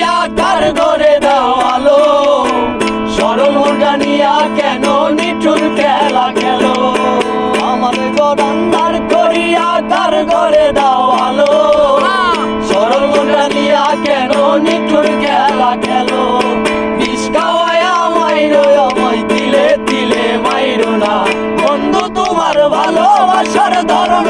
করিয়া কার ঘরে দাও আলো? সরল জানিয়া কেন নিঠুর খেলা খেলো? আমার গরান্দার করিয়া কার ঘরে দাও আলো? সরল জানিয়া কেন নিঠুর খেলা খেলো? বিষ মাইরো আমায় তিলে তিলে মাইরো না। বন্ধু, তোমার ভালোবাসার ধরন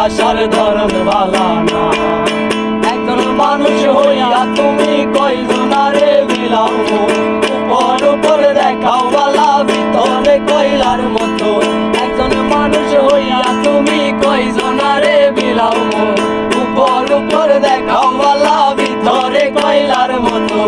ভালোবাসার ধরন ভালো না। একজন মানুষ হইয়া তুমি কয়জনারে বিলাও উপর উপর দেখাও বালা, ভিতরে কয়লার মতো। একজন মানুষ হইয়া তুমি কয়জনারে বিলাও উপর উপর দেখাও বালা, ভিতরে কয়লার মতো।